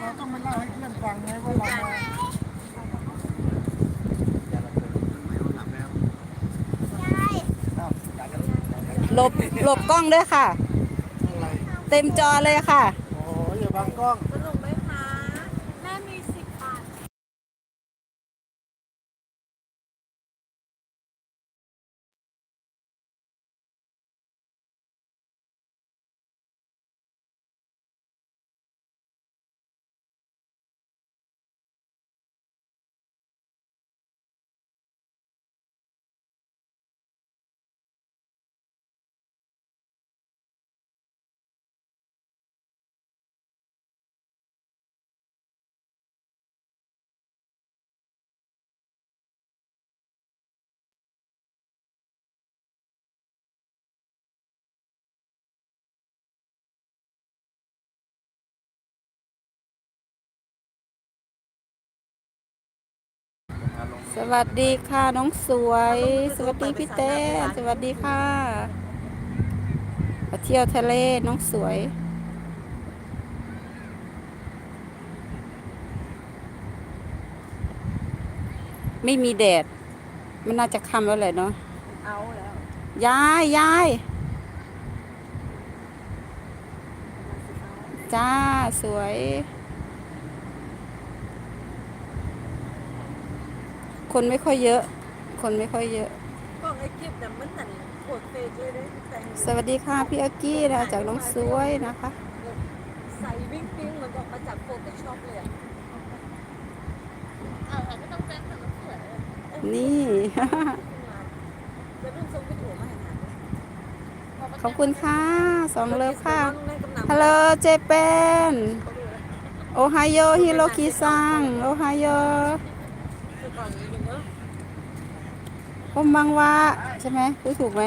เราต้องมาเล่าให้เพื่อนฟังไงว่าเรามาหลบหลบกล้องด้วยค่ะ อะไรเต็มจอเลยค่ะ โอ้ยอย่าบังกล้อง สวัสดีค่ะน้องสวย สวัสดีพี่เต้สวัสดีค่ะมาเที่ยวทะเลน้องสวย ไม่มีแดด มันน่าจะค่ำแล้วแหละเนาะเอาแล้วยายยายจ้าสวย คนไม่ค่อยเยอะ คนไม่ค่อยเยอะ กล้องไอ้คลิปน่ะมันนั่นโคตรเฟซเลยนะแต่งสวัสดีค่ะพี่อากี้นะจากน้องสวยนะคะ ใส่วิ่งปิ้งเหมือนออกมาจากโฟโต้ช็อปเลยอะเออไม่ต้องแจ้งแต่ละเผื่อเลยนี่จะรุ่นทรงไปถั่วมาให้หาขอบคุณค่ะสองเลิฟค่ะเล่นกำลังฮัลโหลเจแปนโอไฮโอฮิโรกิซังโอไฮโอ คือก่อนนี้เนอะผ มบังว่าใช่ไหมพูดถูกไหม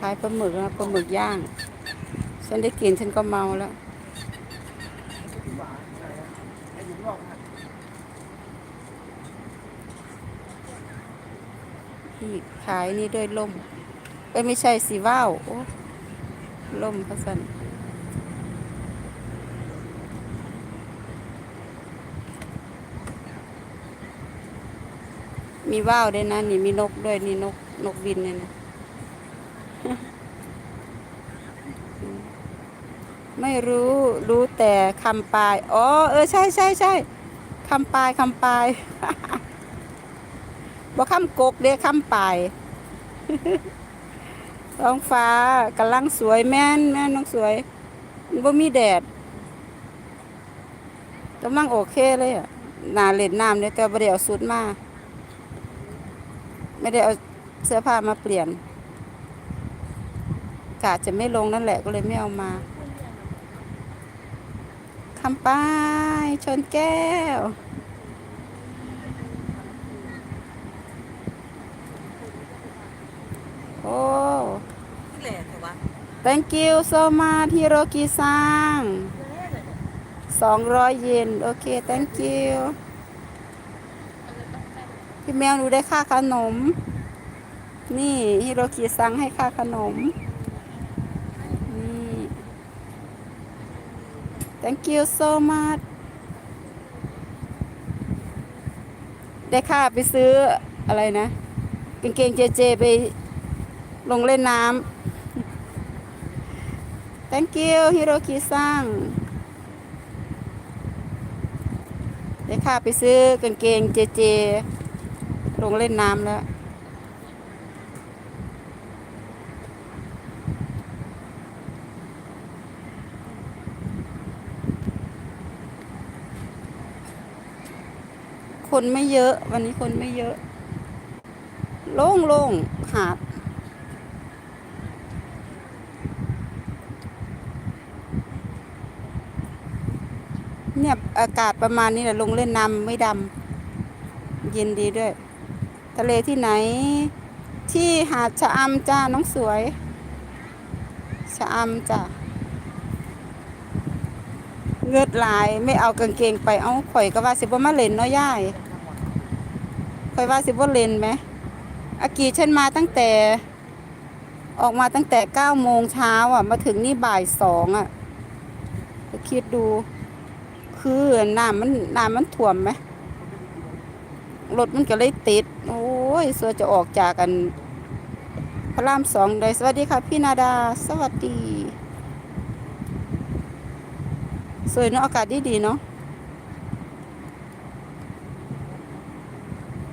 ขายปลาหมึกนะปลาหมึกย่าง ฉันได้กินฉันก็เมาแล้วนี่ขายนี่ด้วยล่ม เอ้ยไม่ใช่สีว่าวโอ้ล่มพัสัน มีว่าวด้วยนะ นี่มีนกด้วยนี่นกนกบินเนี่ยนะไม่รู้รู้แต่คำปลาย อ๋อ เออ ใช่ใช่ใช่คำปลายคำปลายบ่คำกกเด้คำปลายท้องฟ้ากำลังสวยแม่นแม่นน้องสวยบ่มีแดดกำลังโอเคเลยอะนาเล่นน้ำเนี่ยแต่บ่ได้เอาสุดมา ไม่ได้เอาเสื้อผ้ามาเปลี่ยนกะจะไม่ลงนั่นแหละก็เลยไม่เอามาคำป้ายชนแก้ว โอ้แหละแต่ว่า thank you so much ฮิโรกิซังสองร้อยเยนโอเค thank you พี่แมวหนูได้ค่าขนม นี่ฮิโรกิซังให้ค่าขนม นี่ thank you so much ได้ค่าไปซื้ออะไรนะกางเกงเจเจไปลงเล่นน้ำ thank you ฮิโรกิซังได้ค่าไปซื้อกางเกงเจเจ ลงเล่นน้ำแล้ว คนไม่เยอะ วันนี้คนไม่เยอะ โล่งโล่งหาดเนี่ยอากาศประมาณนี้แหละลงเล่นน้ำไม่ดำเย็นดีด้วย ทะเลที่ไหน ที่หาดชะอำจ้าน้องสวย ชะอำจ้าเงือดหลายไม่เอากางเกงไปเอาข่อยก็ว่าสิบ่มาเล่นเนาะย่ายข่อยว่าสิบ่เล่นไหมอากีฉันมาตั้งแต่ ออกมาตั้งแต่เก้าโมงเช้าอะ มาถึงนี่บ่ายสองอะคิดดู คือน้ำมันน้ำมันท่วมไหม รถมันก็เลยติด โอ้ยสัวจะออกจากกัน พระรามสองเลยสวัสดีค่ะ พี่นาดา สวัสดี สวยเนาะอากาศดีดีๆเนาะ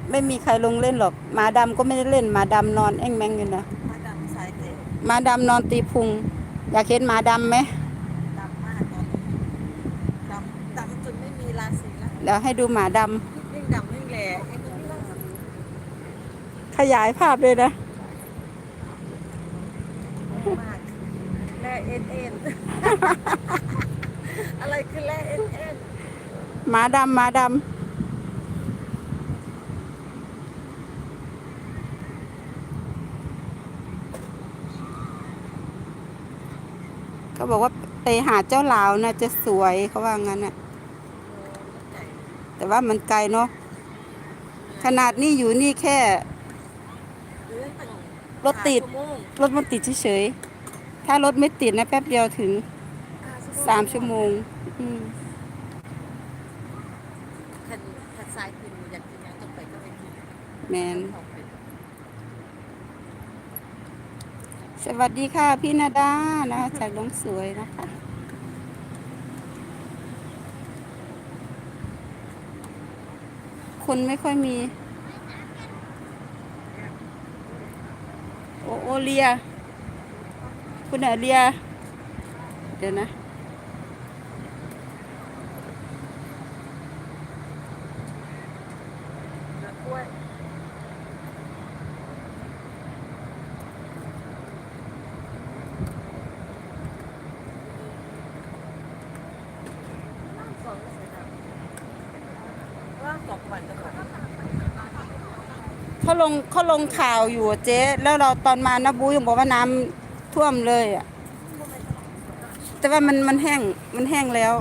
ไม่มีใครลงเล่นหรอกหมาดำก็ไม่ได้เล่นหมาดำนอนแอ่งแมงอยู่นะมาดำสายเตะหมาดำนอนตีพุง อยากเห็นหมาดำไหมดำมากตอนนี้ดำดำจนไม่มีราศีแล้วเดี๋ยวให้ดูหมาดยิ่งดำยิ่งแหล่ยิ่งดำมากำ ขยายภาพเลยนะแร่เอ็นเอ็นอะไรคือแร่เอ็นเอ็นหมาดำหมาดำเขาบอกว่าไปหาเจ้าหลาวนะจะสวยเขาว่างั้นน่ะ แต่ว่ามันไกลเนาะขนาดนี้อยู่นี่แค่ รถติด รถมันติดเฉยๆ ถ้ารถไม่ติดนะแป๊บเดียวถึงสามชั่วโมง อืมขันขันสายกินอยากกินยังต้องไปก็ไปกินแมนของเป็นสวัสดีค่ะ พี่นาดานะคะจากน้องสวยนะคะคนไม่ค่อยมี โอโอเลีย คุณอะเลีย เดี๋ยวนะ เนื้อกล้วยสองเสร็จแล้วว่าสองวันจะก่อน เขา ลงเขาลงข่าวอยู่เจ๊แล้วเราตอนมานะบูยังบอกว่าน้ำท่วมเลยอะ แต่ว่ามันมันแห้งมันแห้งแล้ว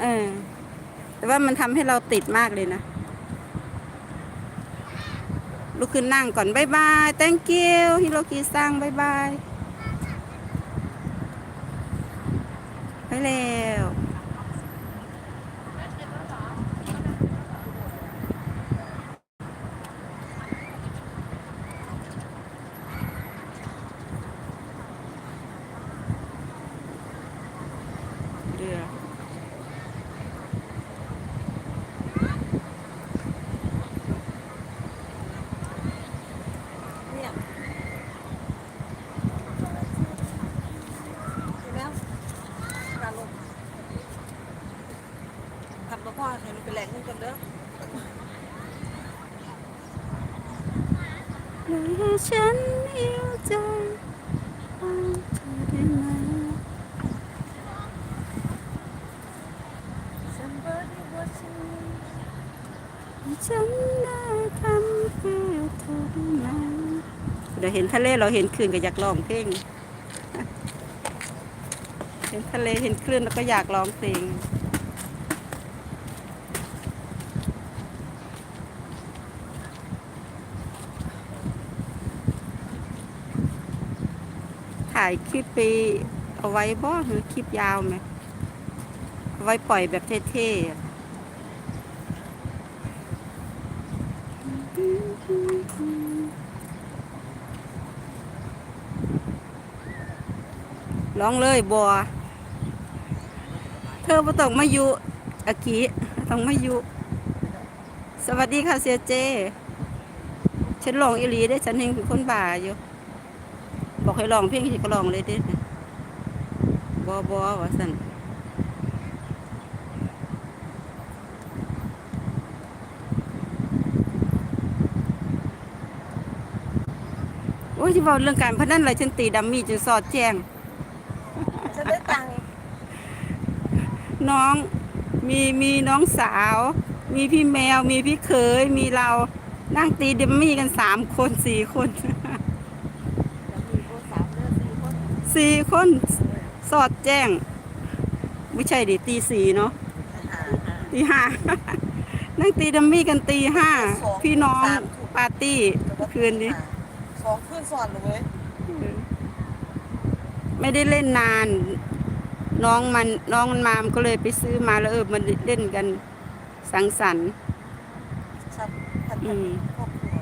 เออแต่ว่ามันทำให้เราติดมากเลยนะลุกขึ้นนั่งก่อนบายบาย thank you ฮิโรกิซังบายบายไปแล้ว เรือ เนี่ยเห็นแล้วการลงขับรถพ่อให้มันเป็นแหล่งนึงกันเด้อ ให้ฉันหิวใจเอาเธอได้ไหม Somebody watching me ฉันได้ทำเพื่อเธอได้ไหม เห็นทะเลเราเห็นคลื่นก็อยากร้องเพลงเห็นทะเลเห็นคลื่นแล้วก็อยากร้องเพลงถ่ายคลิปไปเอาไว้บ่หรือคลิปยาวไหมเอาไว้ปล่อยแบบเท่ๆอ ร้องเลยบัวเธอบ่ต้องมายู่อากิต้องมายู่สวัสดีค่ะเสียเจ ฉันร้องอีหลีได้ฉันเองเป็นคนบ่าอยู่ บอกให้ร้องเพลงที่ก็ร้องเลยเด้บอบอว่าสันโอ้ยที่บอกเรื่องการพนันอะไรฉันตีดัมมี่จนสอดแจ้ง จะได้ตังค์ น้องมีมีน้องสาว มีพี่แมวมีพี่เขยมีเรานั่งตีดัมมี่กันสามคนสี่คนแล้วมีโบสามเดือนสี่คนสี่คนสอดแจ้ง ไม่ใช่ดิตีสี่เนาะหาหาตีห้านั่งตีดัมมี่กันตีห้าสองพี่น้องสามทุ่มปาร์ตี้เมื่อคืนนี้สสองขึ้นสอนเลยเว้ยไม่ได้เล่นนาน น้องมันน้องมันมามันก็เลยไปซื้อมาแล้วเออมันเล่นกันสังสรรค์ชัดพันอืมครอบครัว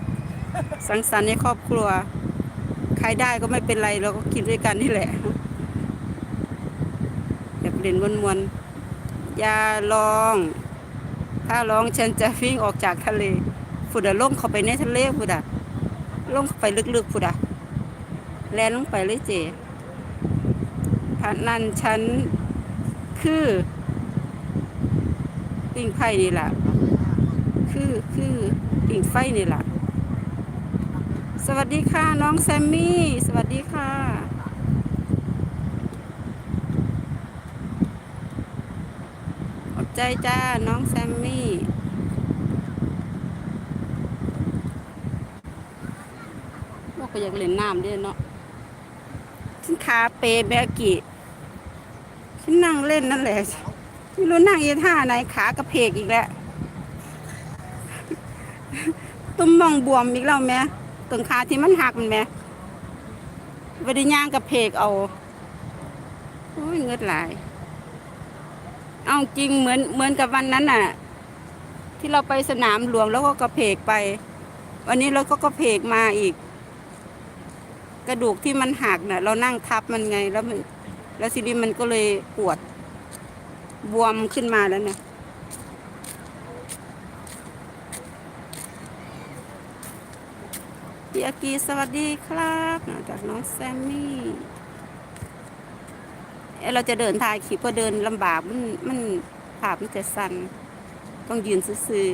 สังสรรค์ในครอบครัว ใครได้ก็ไม่เป็นไรเราก็กินด้วยกันนี่แหละแบบเล่นมวนๆอย่าลอง ถ้าลองฉันจะวิ่งออกจากทะเลฟุดอะลงเข้าไปในทะเลฟุดอะลงเข้าไปลึกๆฟุดอะแลนลงไปเลยเจพระ นั่นฉันคือปิ่งไฟนี่แหละคือคือปิ่งไฟนี่แหละสวัสดีค่ะ น้องแซมมี่ สวัสดีค่ะ ขอบใจจ้า น้องแซมมี่ว่าก็อยากเล่นน้ำด้วยเนาะฉันขาเปแบกิ ฉันนั่งเล่นนั่นแหละไม่รู้นั่งยีท่าไหนขากระเพกอีกแล้วตุ้มมองบวมอีกแล้วแม่ตรงขาที่มันหักมันแม่บไดิย่างกับเพกเอาโอ้ยเงือดไหลาย เอาจริงเหมือนเหมือนกับวันนั้นน่ะ ที่เราไปสนามหลวงแล้วก็กระเพกไป วันนี้เราก็กระเพกมาอีก กระดูกที่มันหักน่ะ เรานั่งทับมันไงแล้วมัน แล้วทีนี้มันก็เลยปวดบวมขึ้นมาแล้วเนี่ยพี่อากีสวัสดีครับจากน้องแซมมี่เอ้เราจะเดินทางขี่ก็เดินลำบากมันมันภามันจะสั่นต้องยืนซื่อ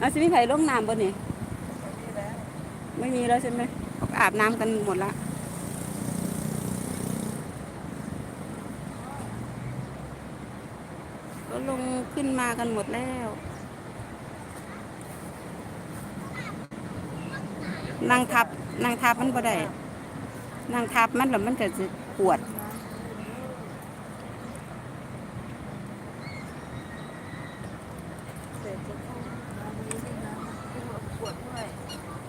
อาสิมีไผ่ลงน้ำบ่เนี่ยไม่มีแล้วใช่ไหมอาบน้ำกันหมดละก็ลงขึ้นมากันหมดแล้วนั่งทับนั่งทับมันบ่ได้นั่งทับมันแล้วมันจะปวด เด็กจะเข้าปวดด้วย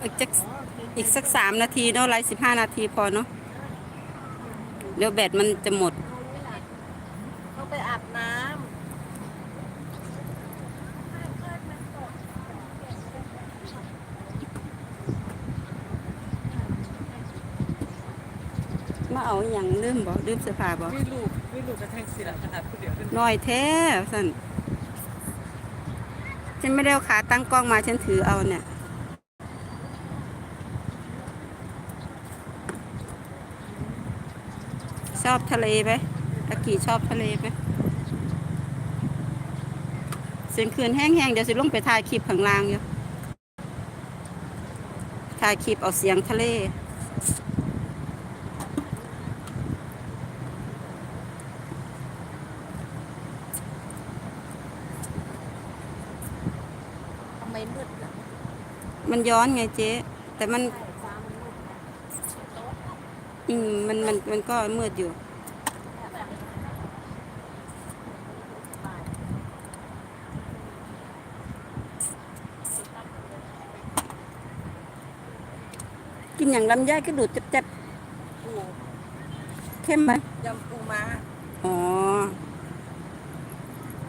อีกจักอีกสักสามนาทีเนาะไลฟ์สิบห้านาทีพอเนาะเดี๋ยวแบตมันจะหมดต้องไปอาบน้มาเอาอย่างลืมบ่ลืมเสื้อผ้าบ่ำวิลูกวิลูกกระแทกสิละขนาดผู้เดียวขึ้นน้อยแท้สันฉันไม่ได้เอาขาตั้งกล้องมาฉันถือเอาเนี่ย ชอบทะเลไหมอากีชอบทะเลไหมเสียงคืนแห้งๆ เดี๋ยวสิลงไปถ่ายคลิปข้างล่างอยู่ถ่ายคลิปเอาเสียงทะเล ทำไมมืดล่ะมันย้อนไงเจ๊ แต่มันฟ้ามันมืด อืมมันมันมันก็มืดอยู่กินอย่างลำไยก็ดูดเจ็บปูๆเข้มไหมยำปูม้าอ๋อ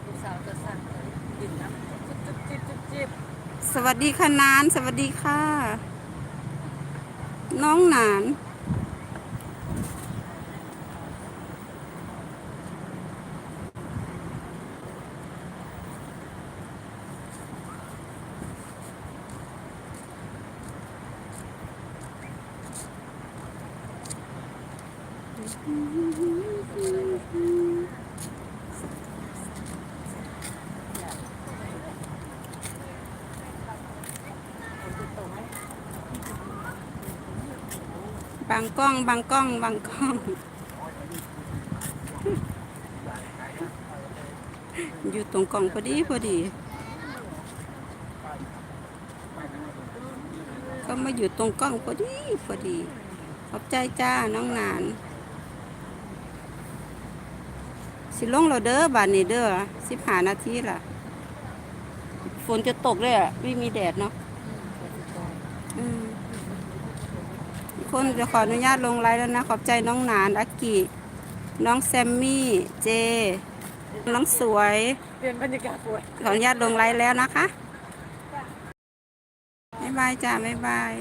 ลูกสาวจะสั่งเลยกินน้ำจิ๊บจิ๊บจิ๊บจิ๊บสวัสดีค่ะนาน สวัสดีค่ะ น้องหนานางกล้องบางกล้องบางกล้อง อยู่ตรงกล่องพอดีพอดี ก็มาอยู่ตรงกล้องพอดีพอดี ขอบใจจ้าน้องนาน สิลงเราเด้อบานนี้เด้อสิบหานาทีล่ะ ฝนจะตกเลยอะไม่มีแดดเนาะอืม คนจะขออนุญาตลงไลน์แล้วนะ ขอบใจน้องหนานอากิน้องแซมมี่เจ น้องสวย เปลี่ยนบรรยากาศป่วยขออนุญาตลงไลน์แล้วนะคะบ๊ายบายจ้าบ๊ายบาย